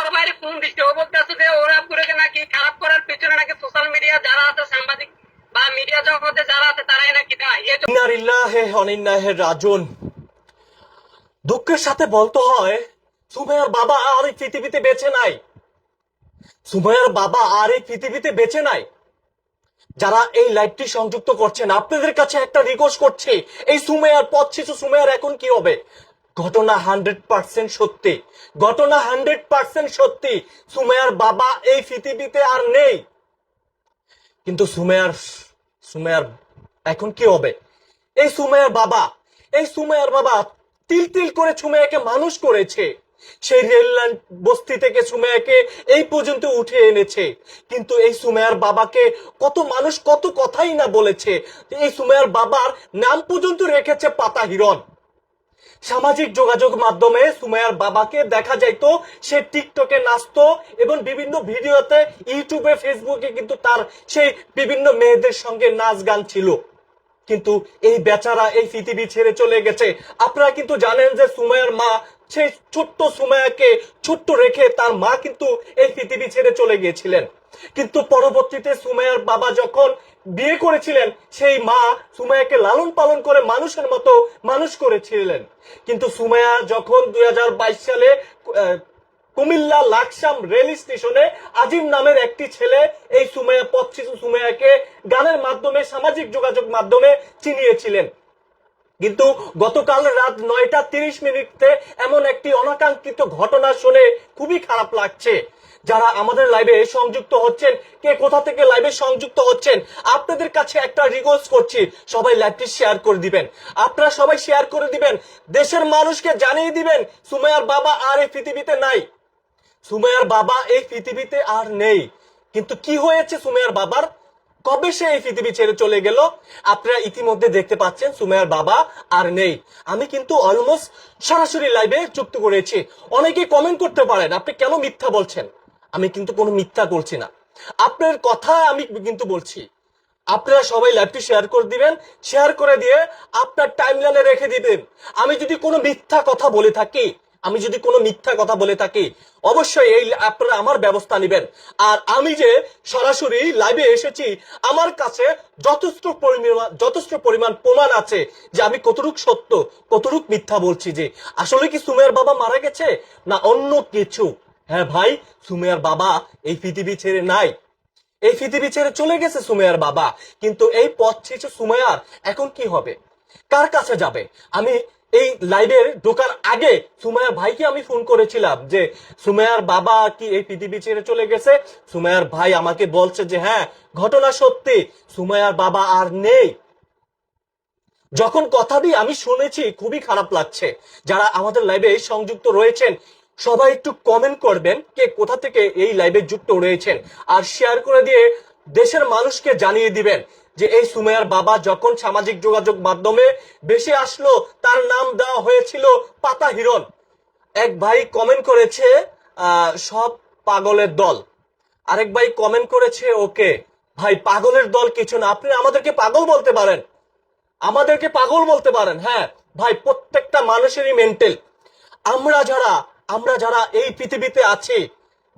বড় ভাইয়ের ফোন দিচ্ছে, ও বলতেছে যে ওরা পুরো নাকি খারাপ করার পিছনে নাকি সোশ্যাল মিডিয়া যারা আছে, সাংবাদিক বা মিডিয়া জগতে যারা আছে, তারাই নাকি ইন্নারিল্লাহে অনিন্নাহে রাজন দুঃখের সাথে বলতে হয় বাবা আর এই পৃথিবীতে বেঁচে নাই। সুমাইয়ার বাবা আর এই পৃথিবীতে বেঁচে নাই। যারা এই লাইভটি সংযুক্ত করছেন, আপনাদের কাছে একটা রিকোয়েস্ট করছি, এই সুমাইয়ার পথ শিশু সুমাইয়ার এখন কি হবে? ঘটনা হান্ড্রেড পার্সেন্ট সত্যি। ঘটনা হান্ড্রেড পার্সেন্ট সত্যি। সুমাইয়ার বাবা এই পৃথিবীতে আর নেই। কিন্তু সুমেয়ার সুমেয়ার এখন কি হবে? এই সুমেয়ার বাবা, এই সুমেয়ার বাবা তিল তিল করে সুমেয়াকে মানুষ করেছে। সেই রেললাইন বস্তি থেকে সুমেয়াকে এই পর্যন্ত উঠে এনেছে। কিন্তু এই সুমেয়ার বাবাকে কত মানুষ কত কথাই না বলেছে। এই সুমেয়ার বাবার নাম পর্যন্ত রেখেছে পাতা হিরণ। সামাজিক যোগাযোগ মাধ্যমে সুমাইয়ার বাবাকে দেখা যাইতো, সে টিকটকে নাচতো এবং বিভিন্ন ভিডিওতে ইউটিউবে, ফেসবুকে কিন্তু তার সেই বিভিন্ন মেয়েদের সঙ্গে নাচ গান ছিল। কিন্তু এই বেচারা এই পৃথিবী ছেড়ে চলে গেছে। আপনারা কিন্তু জানেন যে সুমাইয়ার মা, সেই ছোট্ট সুমাইয়াকে ছোট্ট রেখে তার মা কিন্তু এই পৃথিবী ছেড়ে চলে গিয়েছিলেন। কিন্তু পরবর্তীতে সুমাইয়ার বাবা যখন বিয়ে করেছিলেন, সেই মা সুমাইয়াকে লালন পালন করে মানুষের মতো মানুষ করেছিলেন। কিন্তু সুমাইয়া যখন দুই হাজার বাইশ সালে কুমিল্লা লাকসাম রেল স্টেশনে আজিম নামের একটি ছেলে, এই সুমাইয়া পথ শিশু সুমাইয়াকে গানের মাধ্যমে, সামাজিক যোগাযোগ মাধ্যমে চিনিয়েছিলেন। কিন্তু গতকাল রাত নয়টা তিরিশ মিনিটে এমন একটি অনাকাঙ্ক্ষিত ঘটনা শুনে খুবই খারাপ লাগছে। যারা আমাদের লাইভে সংযুক্ত হচ্ছেন, কে কোথা থেকে লাইভে সংযুক্ত হচ্ছেন, আপনাদের কাছে একটা রিকোয়েস্ট করছি, সবাই লাইভটি শেয়ার করে দিবেন। আপনারা সবাই শেয়ার করে দিবেন। দেশের মানুষকে জানিয়ে দিবেন, সুমাইয়ার বাবা আর এই পৃথিবীতে নাই। সুমাইয়ার বাবা এই পৃথিবীতে আর নেই। কিন্তু কি হয়েছে সুমাইয়ার বাবার? কবে সে এই পৃথিবী ছেড়ে চলে গেল? আপনারা ইতিমধ্যে দেখতে পাচ্ছেন সুমাইয়ার বাবা আর নেই। আমি কিন্তু অলমোস্ট সরাসরি লাইভে যুক্ত করেছি। অনেকে কমেন্ট করতে পারেন, আপনি কেন মিথ্যা বলছেন? আমি কিন্তু কোনো মিথ্যা করছি না। আপনার কথা আমি কিন্তু বলছি। আপনারা সবাই লাইভটি শেয়ার করে দিবেন শেয়ার করে দিয়ে আপনার টাইমলাইনে রেখে দিবেন। আমি যদি কোনো মিথ্যা কথা বলে থাকি, আমি যদি কোনো মিথ্যা কথা বলে থাকি, অবশ্যই এই আপনারা আমার ব্যবস্থা নেবেন। আর আমি যে সরাসরি লাইভে এসেছি, আমার কাছে যথেষ্ট পরিমাণ যথেষ্ট পরিমাণ প্রমাণ আছে যে আমি কতটুক সত্য, কতটুক মিথ্যা বলছি যে, আসলে কি সুমের বাবা মারা গেছে, না অন্য কিছু? হ্যাঁ ভাই, সুমেয়ার বাবা এই পৃথিবী ছেড়ে নাই। এই পৃথিবী ছেড়ে চলে গেছে সুমেয়ার বাবা, কিন্তু এই পথ ছেড়ে সুমেয়ার। এখন কি হবে? কার কাছে যাবে? আমি এই লাইভের ঢোকার আগে সুমাইয়ার ভাইকে আমি ফোন করেছিলাম যে সুমাইয়ার বাবা কি এই পৃথিবী ছেড়ে চলে গেছে? সুমাইয়ার ভাই আমাকে বলছে যে হ্যাঁ ঘটনা সত্যি সুমাইয়ার বাবা আর নেই। যখন কথা দিয়ে আমি শুনেছি, খুবই খারাপ লাগছে। যারা আমাদের লাইভে সংযুক্ত রয়েছেন সবাই একটু কমেন্ট করবেন কে কোথা থেকে এই লাইভে যুক্ত রয়েছেন আর শেয়ার করে দিয়ে দেশের মানুষকে জানিয়ে দিবেন যে এই সুমাইয়ার বাবা যখন সামাজিক যোগাযোগ মাধ্যমে বেশি আসলো, তার নাম দেওয়া হয়েছিল পাতা হিরণ। এক ভাই কমেন্ট করেছে সব পাগলের দল। আরেক ভাই কমেন্ট করেছে, ওকে, ভাই, পাগলের দল কিছু না। আপনি আমাদেরকে পাগল বলতে পারেন। আমাদেরকে পাগল বলতে পারেন হ্যাঁ। ভাই, প্রত্যেকটা মানুষেরই মেন্টাল আমরা যারা আমরা যারা এই পৃথিবীতে আছি,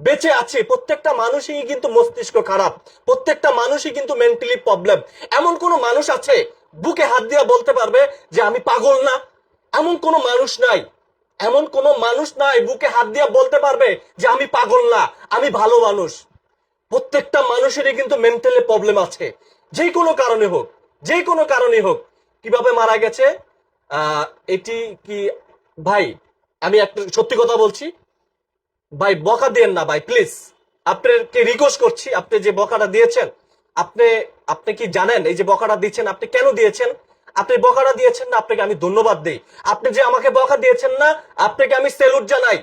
বেঁচে আছি, প্রত্যেকটা মানুষই কিন্তু মস্তিষ্ক খারাপ, প্রত্যেকটা মানুষই কিন্তু মেন্টালি প্রবলেম এমন কোন মানুষ আছে, বুকে হাত দিয়ে বলতে পারবে যে আমি পাগল না। এমন কোন মানুষ নাই। এমন কোন মানুষ নাই, বুকে হাত দিয়ে বলতে পারবে যে আমি পাগল না, আমি ভালো মানুষ। প্রত্যেকটা মানুষেরই কিন্তু মেন্টালি প্রবলেম আছে। যে কোনো কারণে হোক, যে কোনো কারণে হোক। কীভাবে মারা গেছে? এটি কি ভাই আমি একটা সত্যি কথা বলছি। ভাই, বকা দিয়েন না ভাই প্লিজ আপনাকে রিকোয়েস্ট করছি, আপনি যে বকাটা দিয়েছেন, আপনি আপনি কি জানেন এই যে বকাটা দিচ্ছেন, আপনি কেন দিয়েছেন? আপনি বকাটা দিয়েছেন না, আপনাকে আমি ধন্যবাদ দিই। আপনি যে আমাকে বকা দিয়েছেন না, আপনাকে আমি সেলুট জানাই।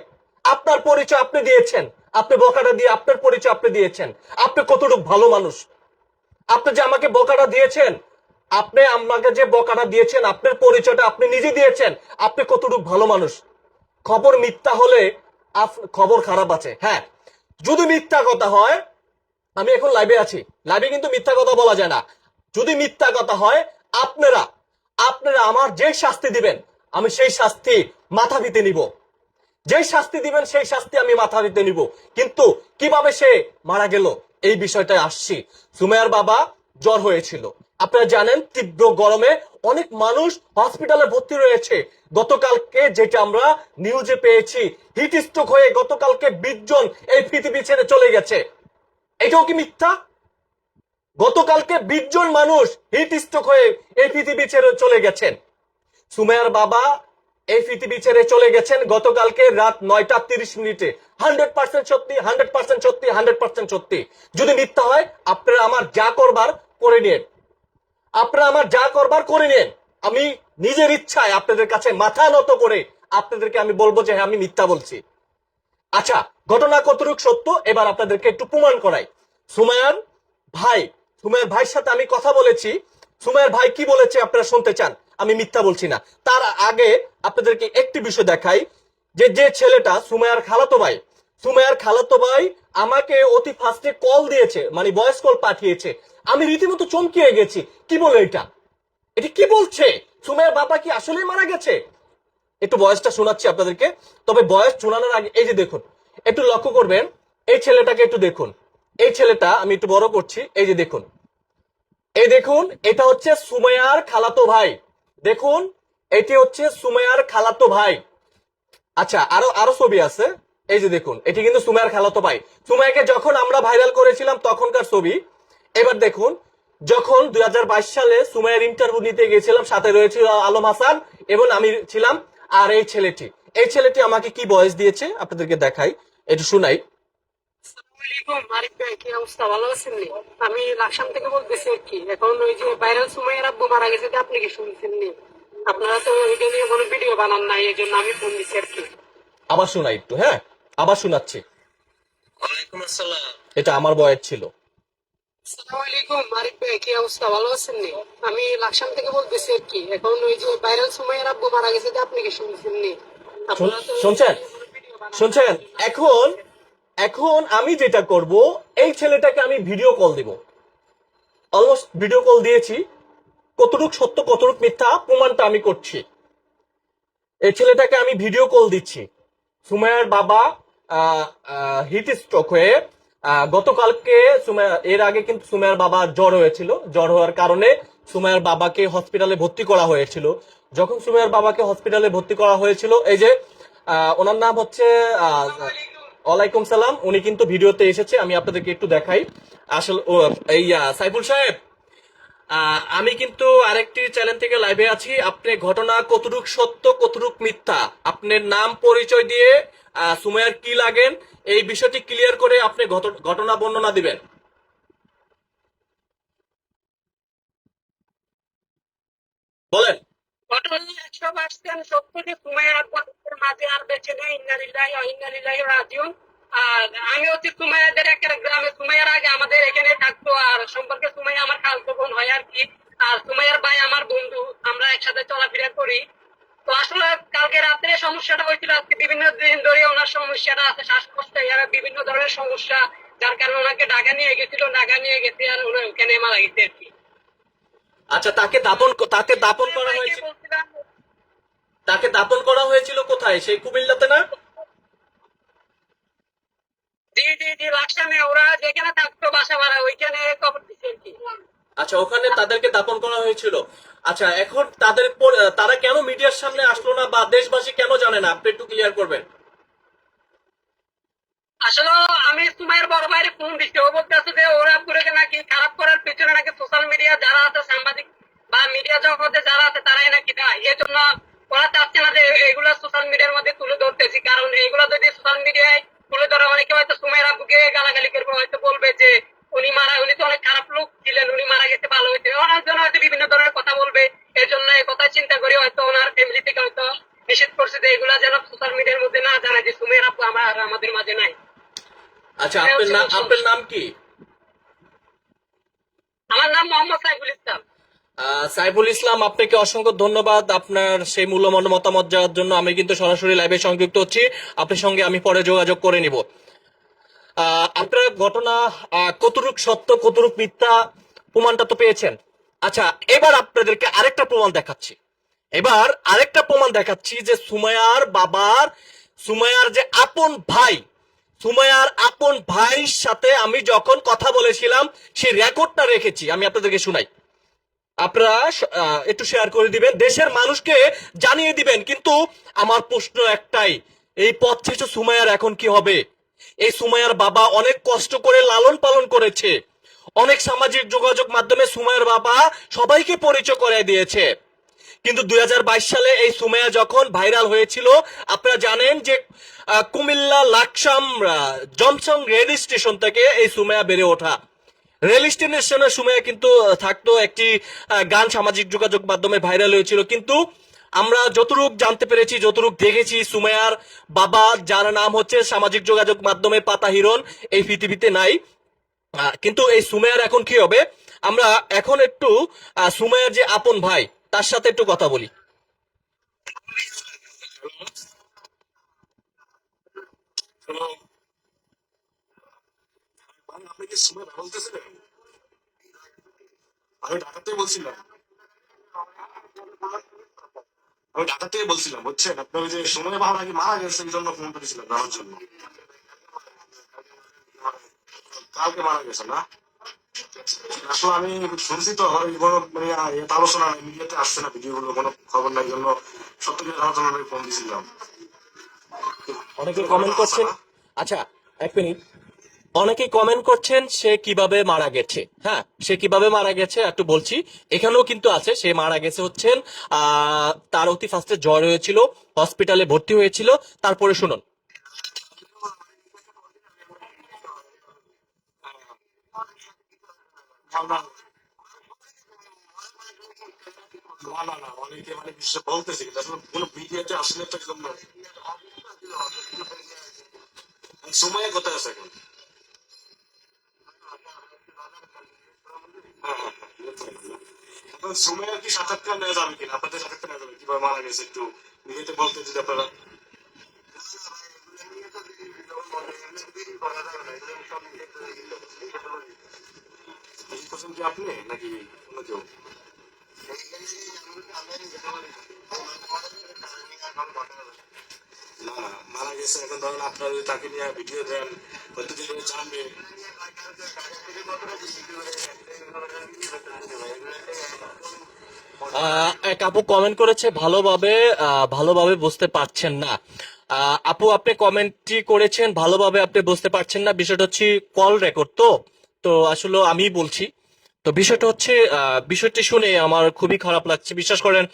আপনার পরিচয় আপনি দিয়েছেন। আপনি বকাটা দিয়ে আপনার পরিচয় আপনি দিয়েছেন। আপনি কতটুকু ভালো মানুষ। আপনি যে আমাকে বকাটা দিয়েছেন, আপনি আমাকে যে বকাটা দিয়েছেন, আপনার পরিচয়টা আপনি নিজে দিয়েছেন, আপনি কতটুকু ভালো মানুষ। খবর মিথ্যা হলে খবর খারাপ আছে। হ্যাঁ যদি মিথ্যা কথা হয়, আমি এখন লাইভে আছি। লাইভে কিন্তু মিথ্যা কথা বলা যায় না। যদি মিথ্যা কথা হয়, আপনারা আপনারা আমার যে শাস্তি দিবেন, আমি সেই শাস্তি মাথা ভিতে নিব। যে শাস্তি দিবেন, সেই শাস্তি আমি মাথা দিতে নিব। কিন্তু কীভাবে সে মারা গেল, এই বিষয়টায় আসছি। সুমাইয়ার বাবা জ্বর হয়েছিল। আপনারা জানেন, তীব্র গরমে অনেক মানুষ হসপিটালে ভর্তি রয়েছে। গতকালকে যেটা আমরা নিউজে পেয়েছি হিট স্ট্রোক হয়ে গতকালকে বিশ জন এই পৃথিবী ছেড়ে চলে গেছে। এটাও কি মিথ্যা? গতকালকে বিশ জন মানুষ হিট স্ট্রোক হয়ে এই পৃথিবী ছেড়ে চলে গেছেন। সুমেয়ার বাবা এই পৃথিবী ছেড়ে চলে গেছেন গতকালকে রাত নয়টা তিরিশ মিনিটে। হান্ড্রেড পার্সেন্ট সত্যি, হান্ড্রেড পার্সেন্ট সত্যি, হান্ড্রেড পার্সেন্ট সত্যি। যদি মিথ্যা হয়, আপনারা আমার যা করবার করে নিন। আপনারা আমার যা করবার করে নেন। আমি নিজের ইচ্ছায় আপনাদের কাছে মাথা নত করে আপনাদেরকে আমি বলব যে হ্যাঁ আমি মিথ্যা বলছি। আচ্ছা ঘটনা কতটুকু সত্য? এবার আপনাদেরকে একটু প্রমাণ করাই। সুমায়ার ভাই, সুমায়ার ভাইয়ের সাথে আমি কথা বলেছি। সুমায়ার ভাই কি বলেছে আপনারা শুনতে চান? আমি মিথ্যা বলছি না। তার আগে আপনাদেরকে একটি বিষয় দেখাই। যে যে ছেলেটা সুমায়ার খালাতো ভাই সুমায়ার খালাতো ভাই আমাকে অতি ফার্স্টে কল দিয়েছে মানে ভয়েস কল পাঠিয়েছে। আমি রীতিমতো চমকিয়ে গেছি। কি বলে এটা? এটা কি বলছে? সুমায়ার বাবা কি আসলেই মারা গেছে? একটু বয়সটা শোনাচ্ছি আপনাদেরকে। তবে বয়স শোনানোর আগে, এই যে দেখুন, একটু লক্ষ্য করবেন, এই ছেলেটাকে একটু দেখুন। এই ছেলেটা, আমি একটু বড় করছি, এই যে দেখুন। এই দেখুন, এটা হচ্ছে সুমায়ার খালাতো ভাই। দেখুন, এটি হচ্ছে সুমায়ার খালাতো ভাই। আচ্ছা আরও আরও ছবি আছে। এই যে দেখুন এটি কিন্তু সুমায়ার খালাতো ভাই। সুমায়াকে যখন আমরা ভাইরাল করেছিলাম তখনকার ছবি এবার দেখুন যখন দুই হাজার বাইশ সালে সুমাইয়ের ইন্টারভিউ নিতে গিয়েছিলাম সাথে রয়েছিল আলম হাসান এবং আমি ছিলাম আর এই ছেলেটি। এই ছেলেটি আমাকে কি বয়স দিয়েছে? আপনাদেরকে দেখাই একটু শুনাই। আমি লাকসাম থেকে বলতেছি আর কি এখন ওই যে ভাইরাল সুমাইয়ের আব্বু মারা গেছে আপনি কি শুনছেন আপনারা তো নিয়ে কোনো ভিডিও বানান নাই এই জন্য আমি ফোন দিচ্ছি আর কি। আবার শোনাই একটু হ্যাঁ? আবার শোনাচ্ছি। ওয়ালাইকুম আসসালাম। এটা আমার বয়স ছিল। আসসালামু আলাইকুম আরিফ ভাই কি অবস্থা? ভালো আছেন নি? আমি লাকসাম থেকে বলতেছি আর কি এখন ওই যে ভাইরাল সুমাইয়ের আব্বু মারা গেছে আপনি কি শুনছেন নি? আপনারা তো শুনছেন? কোনো ভিডিও বানান। শুনছেন? এখন এখন আমি যেটা করব এই ছেলেটাকে আমি ভিডিও কল দিব। অলমোস্ট ভিডিও কল দিয়েছি। কতটুক সত্য কতটুক মিথ্যা প্রমাণটা আমি করছি। এই ছেলেটাকে আমি ভিডিও কল দিচ্ছি। সুমাইয়ার বাবা হিট স্ট্রোক হয়ে গতকালকে এর আগে কিন্তু সুমাইয়ার বাবা জ্বর হয়েছিল। জ্বর হওয়ার কারণে সুমাইয়ার বাবাকে হসপিটালে ভর্তি করা হয়েছিল। যখন সুমাইয়ার বাবাকে হসপিটালে ভর্তি করা হয়েছিল, এই যে ওনার নাম হচ্ছে ওয়ালাইকুম সালাম। উনি কিন্তু ভিডিওতে এসেছে, আমি আপনাদেরকে একটু দেখাই। আসলে এই সাইফুল সাহেব আমি কিন্তু আরেকটি চ্যানেল থেকে লাইভে আছি। আপনি ঘটনা কতটুক সত্য কতটুক মিথ্যা আপনার নাম পরিচয় দিয়ে আহ, সুমাইয়ার কি লাগেন এই বিষয়টি ক্লিয়ার করে আপনি ঘটনা বর্ণনা দিবেন। বলেন। আমি হচ্ছে সুমাইয়াদের একটা গ্রামে সুমাইয়ার আগে আমাদের এখানে থাকতো আর সম্পর্কে সুমাইয়া আমার খালতো বোন হয় আর কি আর সুমাইয়ার ভাই আমার বন্ধু আমরা একসাথে চলাফেরা করি তো আসলে কালকে রাত্রে সমস্যাটা হয়েছিল আজকে বিভিন্ন দিন ধরে ওনার সমস্যাটা আছে শ্বাসকষ্ট এরা বিভিন্ন ধরনের সমস্যা যার কারণে ওনাকে ঢাকা নিয়ে গেছিল ঢাকা নিয়ে গেছে আর আচ্ছা তাকে দাপন তাকে দাপন করা হয়েছিল? তাকে দাপন করা হয়েছিল কোথায়? সেই কুমিল্লাতে না? জি জি জি লাকসামে ওরা যেখানে থাকতো বাসা ভাড়া ওইখানে কবর দিচ্ছে আচ্ছা ওখানে তাদেরকে দাপন করা হয়েছিল। আচ্ছা এখন তাদের তারা কেন মিডিয়ার সামনে আসলো না বা দেশবাসী কেন জানে না? আপনি একটু ক্লিয়ার করবেন। আসলে আমি তোমার বড় ভাইয়ের ফোন দিচ্ছি ও বলতেছে যে ওরা পুরোকে নাকি খারাপ করার পিছনে নাকি সোশ্যাল মিডিয়া যারা আছে, সাংবাদিক বা মিডিয়া জগতে যারা আছে, তারাই নাকি দেয়। এই জন্য ওরা চাচ্ছে না যে এগুলো সোশ্যাল মিডিয়ার মধ্যে তুলে ধরতেছি। কারণ এগুলো যদি সোশ্যাল মিডিয়ায় তুলে ধরা, অনেকে হয়তো সুমাইর আব্বুকে গালাগালি করবে, হয়তো বলবে যে উনি মারা, উনি তো অনেক খারাপ লোক ছিলেন, উনি মারা গেছে, ভালো হয়েছে। ওনার জন্য হয়তো বিভিন্ন ধরনের কথা বলবে। এর জন্য এই কথা চিন্তা করে হয়তো ওনার ফ্যামিলি থেকে হয়তো নিষেধ করছে যে এগুলা যেন সোশ্যাল মিডিয়ার মধ্যে না জানায় যে সুমের আব্বু আমার আমাদের মাঝে নাই। আচ্ছা আপনার নাম আপনার নাম কি? আমার নাম মোহাম্মদ সাইফুল ইসলাম। সাইফুল ইসলাম আপনাকে অসংখ্য ধন্যবাদ আপনার সেই মূল্যবান মতামত যাওয়ার জন্য। আমি কিন্তু সরাসরি লাইভে সংযুক্ত হচ্ছি। আপনার সঙ্গে আমি পরে যোগাযোগ করে নিব। আপনার ঘটনা কতটুক সত্য কতটুক মিথ্যা প্রমাণটা তো পেয়েছেন। আচ্ছা এবার আপনাদেরকে আরেকটা প্রমাণ দেখাচ্ছি। এবার আরেকটা প্রমাণ দেখাচ্ছি যে সুমায়ার বাবার সুমায়ার যে আপন ভাই সুমাইয়ার আপন ভাইয়ের সাথে আমি যখন কথা বলেছিলাম, সেই রেকর্ডটা রেখেছি, আমি আপনাদেরকে শুনাই। আপনারা একটু শেয়ার করে দিবেন। দেশের মানুষকে জানিয়ে দিবেন, কিন্তু আমার প্রশ্ন একটাই, এই পথ শেষে সুমাইয়ার এখন কি হবে? এই সুমাইয়ার বাবা অনেক কষ্ট করে লালন পালন করেছে। অনেক সামাজিক যোগাযোগ মাধ্যমে সুমাইয়ার বাবা সবাইকে পরিচয় করে দিয়েছে। কিন্তু দুই হাজার বাইশ সালে এই সুমাইয়া যখন ভাইরাল হয়েছিল আপনারা জানেন যে কুমিল্লা লাকসাম জমসং রেল স্টেশন থেকে এই সুমাইয়া বেড়ে ওঠা। রেল স্টেশনের সময় কিন্তু থাকতো একটি গান সামাজিক যোগাযোগ মাধ্যমে ভাইরাল হয়েছিল। কিন্তু আমরা যতটুক জানতে পেরেছি যতটুক দেখেছি সুমাইয়ার বাবা যার নাম হচ্ছে সামাজিক যোগাযোগ মাধ্যমে পাতা হিরণ এই পৃথিবীতে নাই। কিন্তু এই সুমাইয়ার এখন কি হবে? আমরা এখন একটু আহ, সুমাইয়ার যে আপন ভাই তার সাথে একটু কথা বলি। আমি ঢাকা থেকে বলছিলাম। আমি ঢাকা থেকে বলছিলাম আপনার যে সময় ভালো নাকি মারা গেছে, এই জন্য ফোন করেছিলাম জন্য। কালকে মারা গেছে না? আসলে আমি শুনছি তো মানে আলোচনা মিডিয়াতে আসছে না ভিডিও গুলো কোনো খবর নাই জন্য সত্যি ফোন দিছিলাম। অনেকে কমেন্ট করছেন। আচ্ছা এক মিনিট অনেকেই কমেন্ট করছেন সে কীভাবে মারা গেছে। হ্যাঁ সে কীভাবে মারা গেছে একটু বলছি। এখানেও কিন্তু আছে, সে মারা গেছে হচ্ছেন তার অতি ফার্স্টে জ্বর হয়েছিল হসপিটালে ভর্তি হয়েছিল। তারপরে শুনুন। না না না না সময় কোথায় আছে এখন সময় আর কি সাক্ষাৎকার নেওয়া যাবে কিনা আপনাদের সাক্ষাৎকার নেওয়া যাবে কীভাবে মারা গেছে একটু ভিডিওতে বলতে যদি আপনারা করছেন কি আপনি নাকি অন্য কেউ? না, মারা গেছে। এখন ধরেন আপনারা যদি তাকে নিয়ে ভিডিও দেন, হয়তো জানবে। এক আপু কমেন্ট করেছে, ভালোভাবে ভালোভাবে বুঝতে পারছেন না। আপু, আপনি কমেন্টটি করেছেন, ভালোভাবে আপনি বুঝতে পারছেন না। বিষয়টা হচ্ছে কল রেকর্ড তো। তো আসলে আমি বলছি। তো বিষয়টা হচ্ছে বিষয়টি শুনে আমার খুবই খারাপ লাগছে। বিশ্বাস করেন,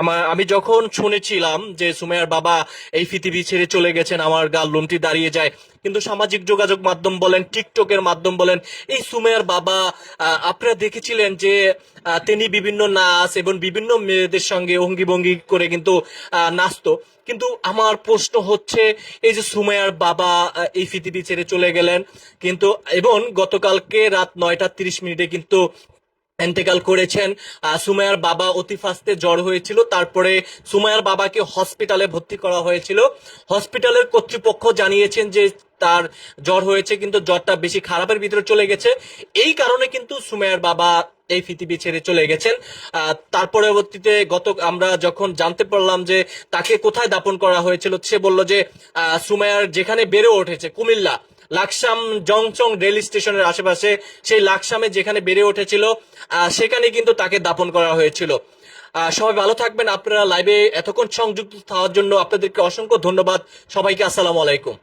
আমার, আমি যখন শুনেছিলাম যে সুমাইয়ার বাবা এই পৃথিবী ছেড়ে চলে গেছেন, আমার গাল লোনটি দাঁড়িয়ে যায়। কিন্তু সামাজিক যোগাযোগ মাধ্যম বলেন, টিকটকের মাধ্যম বলেন, এই সুমাইয়ার বাবা আপনারা দেখেছিলেন যে তিনি বিভিন্ন নাচ এবং বিভিন্ন মেয়েদের সঙ্গে অঙ্গি ভঙ্গি করে কিন্তু নাচতো। কিন্তু আমার প্রশ্ন হচ্ছে এই যে সুমাইয়ার বাবা এই পৃথিবী ছেড়ে চলে গেলেন কিন্তু এবং গতকালকে রাত নয়টা তিরিশ মিনিটে কিন্তু এন্তেকাল করেছেন আহ, সুমাইয়ার বাবা অতি ফাস্টে জ্বর হয়েছিল তারপরে সুমাইয়ার বাবাকে হসপিটালে ভর্তি করা হয়েছিল। হসপিটালের কর্তৃপক্ষ জানিয়েছেন যে তার জ্বর হয়েছে কিন্তু জ্বরটা বেশি খারাপের ভিতরে চলে গেছে। এই কারণে কিন্তু সুমেয়ার বাবা এই পৃথিবী ছেড়ে চলে গেছেন। তার পরবর্তীতে গত আমরা যখন জানতে পারলাম যে তাকে কোথায় দাপন করা হয়েছিল সে বলল যে আহ, সুমাইয়ার যেখানে বেড়ে উঠেছে কুমিল্লা লাকসাম জংচং রেল স্টেশনের আশেপাশে সেই লাকসামে যেখানে বেড়ে উঠেছিল সেখানে কিন্তু তাকে দাপন করা হয়েছিল। সবাই ভালো থাকবেন। আপনারা লাইভে এতক্ষণ সংযুক্ত হওয়ার জন্য আপনাদেরকে অসংখ্য ধন্যবাদ। সবাইকে আসসালামু আলাইকুম।